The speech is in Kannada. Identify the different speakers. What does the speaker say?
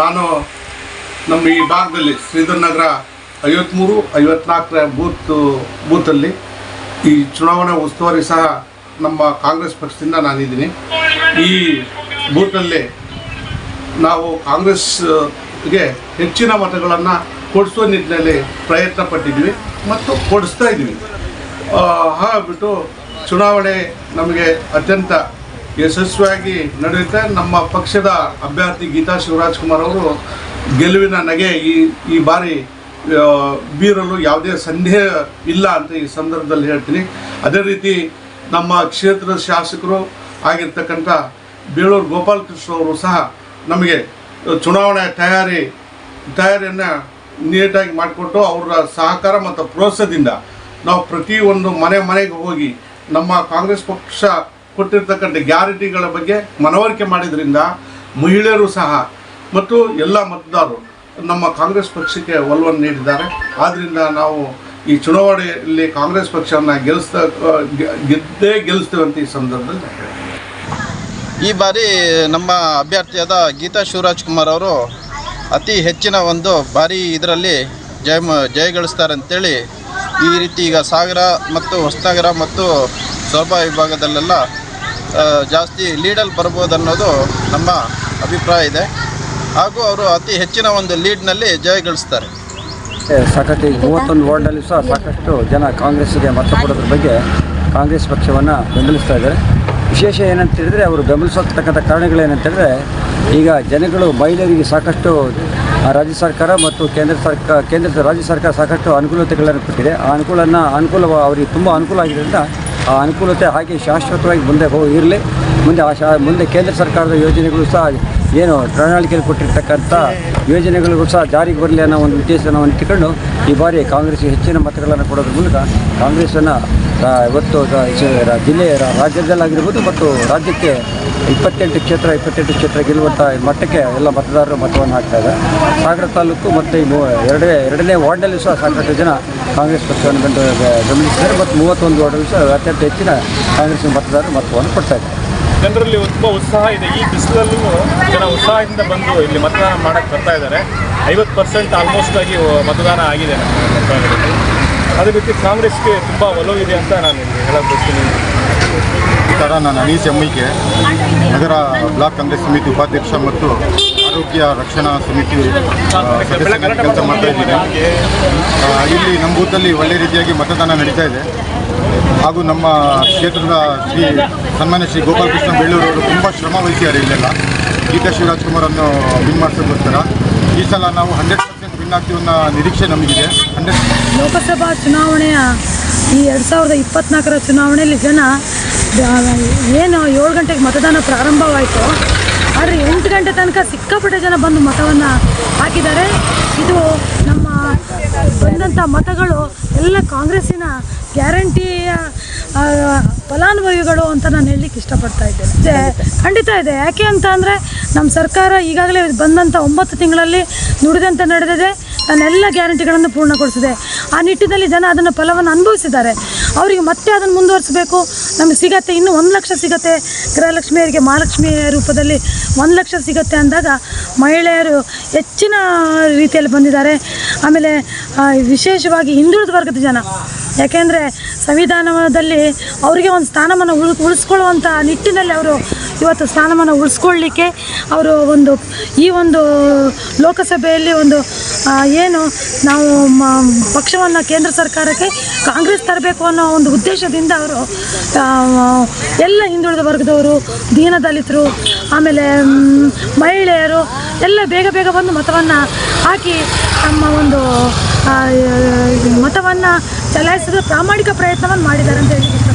Speaker 1: ನಾನು ನಮ್ಮ ಈ ಭಾಗದಲ್ಲಿ ಶ್ರೀಧರ್ ನಗರ ಐವತ್ತ್ಮೂರು ಐವತ್ನಾಲ್ಕರ ಬೂತ್, ಬೂತಲ್ಲಿ ಈ ಚುನಾವಣಾ ಉಸ್ತುವಾರಿ ಸಹ ನಮ್ಮ ಕಾಂಗ್ರೆಸ್ ಪಕ್ಷದಿಂದ ನಾನಿದ್ದೀನಿ. ಈ ಬೂತಲ್ಲಿ ನಾವು ಕಾಂಗ್ರೆಸ್ಗೆ ಹೆಚ್ಚಿನ ಮತಗಳನ್ನು ಕೊಡಿಸುವ ನಿಟ್ಟಿನಲ್ಲಿ ಪ್ರಯತ್ನ ಪಟ್ಟಿದ್ವಿ ಮತ್ತು ಕೊಡಿಸ್ತಾ ಇದ್ದೀವಿ. ಹಾಗಾಗ್ಬಿಟ್ಟು ಚುನಾವಣೆ ನಮಗೆ ಅತ್ಯಂತ ಯಶಸ್ವಿಯಾಗಿ ನಡೆಯುತ್ತೆ. ನಮ್ಮ ಪಕ್ಷದ ಅಭ್ಯರ್ಥಿ ಗೀತಾ ಶಿವರಾಜ್ ಕುಮಾರ್ ಅವರು ಗೆಲುವಿನ ನಗೆ ಈ ಈ ಬಾರಿ ಬೀರಲು ಯಾವುದೇ ಸಂದೇಹ ಇಲ್ಲ ಅಂತ ಈ ಸಂದರ್ಭದಲ್ಲಿ ಹೇಳ್ತೀನಿ. ಅದೇ ರೀತಿ ನಮ್ಮ ಕ್ಷೇತ್ರದ ಶಾಸಕರು ಆಗಿರ್ತಕ್ಕಂಥ ಬೇಳೂರು ಗೋಪಾಲಕೃಷ್ಣ ಅವರು ಸಹ ನಮಗೆ ಚುನಾವಣೆ ತಯಾರಿ, ತಯಾರಿಯನ್ನು ನೀಟಾಗಿ ಮಾಡಿಕೊಟ್ಟು ಅವರ ಸಹಕಾರ ಮತ್ತು ಪ್ರೋತ್ಸಾಹದಿಂದ ನಾವು ಪ್ರತಿಯೊಂದು ಮನೆ ಮನೆಗೆ ಹೋಗಿ ನಮ್ಮ ಕಾಂಗ್ರೆಸ್ ಪಕ್ಷ ಕೊಟ್ಟಿರ್ತಕ್ಕಂಥ ಗ್ಯಾರಂಟಿಗಳ ಬಗ್ಗೆ ಮನವರಿಕೆ ಮಾಡಿದ್ರಿಂದ ಮಹಿಳೆಯರು ಸಹ ಮತ್ತು ಎಲ್ಲ ಮತದಾರರು ನಮ್ಮ ಕಾಂಗ್ರೆಸ್ ಪಕ್ಷಕ್ಕೆ ಒಲವನ್ನು ನೀಡಿದ್ದಾರೆ. ಆದ್ದರಿಂದ ನಾವು ಈ ಚುನಾವಣೆಯಲ್ಲಿ ಕಾಂಗ್ರೆಸ್ ಪಕ್ಷವನ್ನು ಗೆಲ್ಲಿಸ್ತ ಗೆದ್ದೇ ಗೆಲ್ಲಿಸ್ತೇವಂತ ಈ ಸಂದರ್ಭದಲ್ಲಿ
Speaker 2: ಈ ಬಾರಿ ನಮ್ಮ ಅಭ್ಯರ್ಥಿಯಾದ ಗೀತಾ ಶಿವರಾಜ್ ಕುಮಾರ್ ಅವರು ಅತಿ ಹೆಚ್ಚಿನ ಒಂದು ಭಾರಿ ಇದರಲ್ಲಿ ಜಯ ಜಯಗಳಿಸ್ತಾರೆ ಅಂತೇಳಿ ಈ ರೀತಿ ಈಗ ಸಾಗರ ಮತ್ತು ಹೊಸನಗರ ಮತ್ತು ಸೊರಬ ವಿಭಾಗದಲ್ಲೆಲ್ಲ ಜಾಸ್ತಿ ಲೀಡಲ್ಲಿ ಬರ್ಬೋದು ಅನ್ನೋದು ನಮ್ಮ ಅಭಿಪ್ರಾಯ ಇದೆ. ಹಾಗೂ ಅವರು ಅತಿ ಹೆಚ್ಚಿನ ಒಂದು ಲೀಡ್ನಲ್ಲಿ ಜಯಗಳಿಸ್ತಾರೆ
Speaker 3: ಸಾಕಷ್ಟು ಈಗ ಮೂವತ್ತೊಂದು ವಾರ್ಡಲ್ಲಿ ಸಹ ಸಾಕಷ್ಟು ಜನ ಕಾಂಗ್ರೆಸ್ಗೆ ಮತ ಕೊಡೋದ್ರ ಬಗ್ಗೆ ಕಾಂಗ್ರೆಸ್ ಪಕ್ಷವನ್ನು ಬೆಂಬಲಿಸ್ತಾ ಇದ್ದಾರೆ. ವಿಶೇಷ ಏನಂತ ಹೇಳಿದರೆ ಅವರು ಬೆಂಬಲಿಸತಕ್ಕಂಥ ಕಾರಣಗಳೇನಂತೇಳಿದ್ರೆ ಈಗ ಜನಗಳು ಮಹಿಳೆಯರಿಗೆ ಸಾಕಷ್ಟು ರಾಜ್ಯ ಸರ್ಕಾರ ಮತ್ತು ಕೇಂದ್ರ ಸರ್ಕಾರ ಕೇಂದ್ರ ರಾಜ್ಯ ಸರ್ಕಾರ ಸಾಕಷ್ಟು ಅನುಕೂಲತೆಗಳನ್ನು ಕೊಟ್ಟಿದೆ. ಆ ಅನುಕೂಲನ ಅನುಕೂಲ ಅವರಿಗೆ ತುಂಬ ಅನುಕೂಲ ಆಗಿದ್ದರಿಂದ ಅನುಕೂಲತೆ ಹಾಗೆ ಶಾಶ್ವತವಾಗಿ ಮುಂದೆ ಹೋಗಿ ಇರಲಿ. ಮುಂದೆ ಆ ಶಾ ಮುಂದೆ ಕೇಂದ್ರ ಸರ್ಕಾರದ ಯೋಜನೆಗಳು ಸಹ ಏನು ಪ್ರಣಾಳಿಕೆಯಲ್ಲಿ ಕೊಟ್ಟಿರ್ತಕ್ಕಂಥ ಯೋಜನೆಗಳಿಗೂ ಸಹ ಜಾರಿಗೆ ಬರಲಿ ಅನ್ನೋ ಒಂದು ಉದ್ದೇಶವನ್ನು ಇಟ್ಟುಕೊಂಡು ಈ ಬಾರಿ ಕಾಂಗ್ರೆಸ್ಗೆ ಹೆಚ್ಚಿನ ಮತಗಳನ್ನು ಕೊಡೋದ್ರ ಮೂಲಕ ಕಾಂಗ್ರೆಸ್ಸನ್ನು ಆ, ಇವತ್ತು ಜಿಲ್ಲೆಯ ರಾಜ್ಯದಲ್ಲಾಗಿರ್ಬೋದು ಮತ್ತು ರಾಜ್ಯಕ್ಕೆ ಇಪ್ಪತ್ತೆಂಟು ಕ್ಷೇತ್ರ ಇಪ್ಪತ್ತೆಂಟು ಕ್ಷೇತ್ರ ಗೆಲ್ಲುವಂಥ ಮಟ್ಟಕ್ಕೆ ಎಲ್ಲ ಮತದಾರರು ಮತವನ್ನು ಹಾಕ್ತಾ ಇದ್ದಾರೆ. ಸಾಗರ ತಾಲೂಕು ಮತ್ತು ಈ ಮೂ- ಎರಡನೇ ಎರಡನೇ ವಾರ್ಡ್ನಲ್ಲಿ ಸಹ ಸಾಕಷ್ಟು ಜನ ಕಾಂಗ್ರೆಸ್ ಪಕ್ಷವನ್ನು ಕಂಡು ಗಮನಿಸಿದ್ದಾರೆ ಮತ್ತು ಮೂವತ್ತೊಂದು ವಾರ್ಡಲ್ಲಿ ಸಹ ಅತ್ಯಂತ ಹೆಚ್ಚಿನ ಕಾಂಗ್ರೆಸ್ ಮತದಾರರು ಮತವನ್ನು ಕೊಡ್ತಾ ಇದ್ದಾರೆ.
Speaker 4: ಜನರಲ್ಲಿ ತುಂಬ ಉತ್ಸಾಹ ಇದೆ. ಈ ಬಿಸಿಲಲ್ಲೂ ಜನ ಉತ್ಸಾಹದಿಂದ ಬಂದು ಇಲ್ಲಿ ಮತದಾನ ಮಾಡಕ್ಕೆ ಬರ್ತಾ ಇದ್ದಾರೆ. ಐವತ್ತು ಪರ್ಸೆಂಟ್ ಆಲ್ಮೋಸ್ಟ್ ಆಗಿ ಮತದಾನ ಆಗಿದೆ ಅದೇ ರೀತಿ ಕಾಂಗ್ರೆಸ್ಗೆ ತುಂಬ ಒಲವಿದೆ ಅಂತ ನಾನು ಹೇಳಕ್ಕೆ ಹೇಳಕ್ ಈ
Speaker 5: ಥರ ನಾನು ಅನೀಸ್ ಎಮ್ಮಿಗೆ ನಗರ ಬ್ಲಾಕ್ ಕಾಂಗ್ರೆಸ್ ಸಮಿತಿ ಉಪಾಧ್ಯಕ್ಷ ಮತ್ತು ಆರೋಗ್ಯ ರಕ್ಷಣಾ ಸಮಿತಿ ಕೆಲಸ ಮಾಡ್ತಾ ಇದ್ದೀನಿ ಇಲ್ಲಿ ನಮ್ಮ ಬೂತಲ್ಲಿ ಒಳ್ಳೆ ರೀತಿಯಾಗಿ ಮತದಾನ ನಡೀತಾ ಇದೆ. ಹಾಗೂ ನಮ್ಮ ಕ್ಷೇತ್ರದ ಶ್ರೀ ಸನ್ಮಾನ್ಯ ಶ್ರೀ ಗೋಪಾಲಕೃಷ್ಣ ಬೆಳ್ಳೂರವರು ತುಂಬ ಶ್ರಮ ವಹಿಸಿದ್ದಾರೆ ಇಲ್ಲೆಲ್ಲ. ಗೀತಾ ಶಿವರಾಜ್ ಕುಮಾರನ್ನು ವಿನ್ ಮಾಡಿಸೋಕ್ಕೋಸ್ಕರ. ಈ ಸಲ ನಾವು ಹಂಡ್ರೆಡ್ ವಿನ್ ಅನ್ನೋ ನಿರೀಕ್ಷೆ ನಮಗಿದೆ.
Speaker 6: ಲೋಕಸಭಾ ಚುನಾವಣೆಯ ಈ ಎರಡು ಸಾವಿರದ ಇಪ್ಪತ್ನಾಲ್ಕರ ಚುನಾವಣೆಯಲ್ಲಿ ಜನ, ಏನು ಏಳು ಗಂಟೆಗೆ ಮತದಾನ ಪ್ರಾರಂಭವಾಯಿತು, ಆದರೆ ಎಂಟು ಗಂಟೆ ತನಕ ಸಿಕ್ಕಾಪಟ್ಟೆ ಜನ ಬಂದು ಮತವನ್ನು ಹಾಕಿದ್ದಾರೆ. ಇದು ನಮ್ಮ ಬಂದಂಥ ಮತಗಳು ಎಲ್ಲ ಕಾಂಗ್ರೆಸ್ಸಿನ ಗ್ಯಾರಂಟಿಯ ಫಲಾನುಭವಿಗಳು ಅಂತ ನಾನು ಹೇಳಲಿಕ್ಕೆ ಇಷ್ಟಪಡ್ತಾ ಇದ್ದೇನೆ. ಖಂಡಿತ ಇದೆ. ಯಾಕೆ ಅಂತ ಅಂದರೆ ನಮ್ಮ ಸರ್ಕಾರ ಈಗಾಗಲೇ ಬಂದಂಥ ಒಂಬತ್ತು ತಿಂಗಳಲ್ಲಿ ನುಡಿದಂತೆ ನಡೆದಿದೆ. ತನ್ನೆಲ್ಲ ಗ್ಯಾರಂಟಿಗಳನ್ನು ಪೂರ್ಣಗೊಳಿಸಿದೆ. ಆ ನಿಟ್ಟಿನಲ್ಲಿ ಜನ ಅದನ್ನು ಫಲವನ್ನು ಅನುಭವಿಸಿದ್ದಾರೆ. ಅವರಿಗೆ ಮತ್ತೆ ಅದನ್ನು ಮುಂದುವರಿಸಬೇಕು. ನಮಗೆ ಸಿಗತ್ತೆ, ಇನ್ನೂ ಒಂದು ಲಕ್ಷ ಸಿಗತ್ತೆ. ಗೃಹಲಕ್ಷ್ಮಿಯರಿಗೆ ಮಹಾಲಕ್ಷ್ಮಿಯ ರೂಪದಲ್ಲಿ ಒಂದು ಲಕ್ಷ ಸಿಗತ್ತೆ ಅಂದಾಗ ಮಹಿಳೆಯರು ಹೆಚ್ಚಿನ ರೀತಿಯಲ್ಲಿ ಬಂದಿದ್ದಾರೆ. ಆಮೇಲೆ ವಿಶೇಷವಾಗಿ ಹಿಂದುಳಿದ ವರ್ಗದ ಜನ. ಯಾಕೆಂದರೆ ಸಂವಿಧಾನದಲ್ಲಿ ಅವರಿಗೆ ಒಂದು ಸ್ಥಾನಮಾನ ಉಳ್ ಉಳಿಸ್ಕೊಳ್ಳುವಂಥ ನಿಟ್ಟಿನಲ್ಲಿ ಅವರು ಇವತ್ತು ಸ್ಥಾನಮಾನ ಉಳಿಸ್ಕೊಳ್ಳಿಕ್ಕೆ ಅವರು ಒಂದು, ಈ ಒಂದು ಲೋಕಸಭೆಯಲ್ಲಿ ಒಂದು ಏನು ನಾವು ಪಕ್ಷವನ್ನು ಕೇಂದ್ರ ಸರ್ಕಾರಕ್ಕೆ ಕಾಂಗ್ರೆಸ್ ತರಬೇಕು ಅನ್ನೋ ಒಂದು ಉದ್ದೇಶದಿಂದ ಅವರು ಎಲ್ಲ ಹಿಂದುಳಿದ ವರ್ಗದವರು, ದೀನದಲಿತರು, ಆಮೇಲೆ ಮಹಿಳೆಯರು ಎಲ್ಲ ಬೇಗ ಬೇಗ ಬಂದು ಮತವನ್ನು ಹಾಕಿ ತಮ್ಮ ಒಂದು ಮತವನ್ನು ಚಲಾಯಿಸಿದ ಪ್ರಾಮಾಣಿಕ ಪ್ರಯತ್ನವನ್ನು ಮಾಡಿದ್ದಾರೆ ಅಂತ ಹೇಳಿ